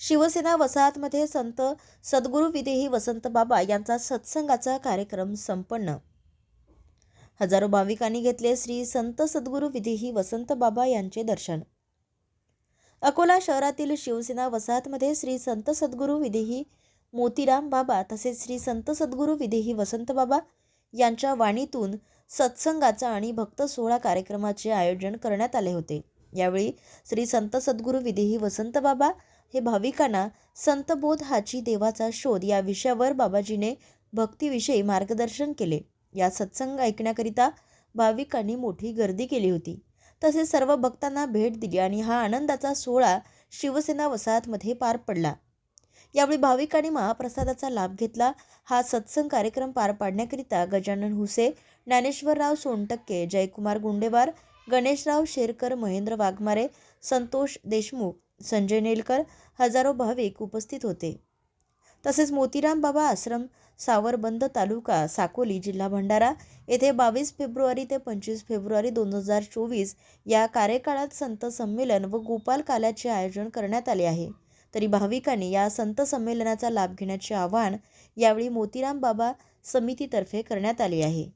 शिवसेना वसाहतमध्ये संत सद्गुरू विदेही वसंत बाबा यांचा सत्संगाचा कार्यक्रम संपन्न. हजारो भाविकांनी घेतले श्री संत सद्गुरू विदेही वसंत बाबा यांचे दर्शन. अकोला शहरातील शिवसेना वसाहतमध्ये श्री संत सद्गुरू विदेही मोतीराम बाबा तसेच श्री संत सद्गुरू विदेही वसंत बाबा यांच्या वाणीतून सत्संगाचा आणि भक्त सोहळा कार्यक्रमाचे आयोजन करण्यात आले होते. यावेळी श्री संत सद्गुरू विदेही वसंत बाबा हे भाविकांना संतबोध हाची देवाचा शोध या विषयावर बाबाजीने भक्तीविषयी मार्गदर्शन केले. या सत्संग ऐकण्याकरिता भाविकांनी मोठी गर्दी केली होती. तसेच सर्व भक्तांना भेट दिली आणि हा आनंदाचा सोहळा शिवसेना वसाहतमध्ये पार पडला. यावेळी भाविकांनी महाप्रसादाचा लाभ घेतला. हा सत्संग कार्यक्रम पार पाडण्याकरिता गजानन हुसे ज्ञानेश्वरराव सोनटक्के जयकुमार गुंडेवार गणेशराव शेरकर महेंद्र वाघमारे संतोष देशमुख संजय नेलकर हजारो भाविक उपस्थित होते. तसेच मोतीराम बाबा आश्रम सावरबंद तालुका साकोली जिल्हा भंडारा येथे बावीस फेब्रुवारी ते पंचवीस फेब्रुवारी दोन हजार चोवीस या कार्यकाळात संत संमेलन व गोपाल काल्याचे आयोजन करण्यात आले आहे. तरी भाविकांनी या संत संमेलनाचा लाभ घेण्याचे आवाहन यावेळी मोतीराम बाबा समितीतर्फे करण्यात आले आहे.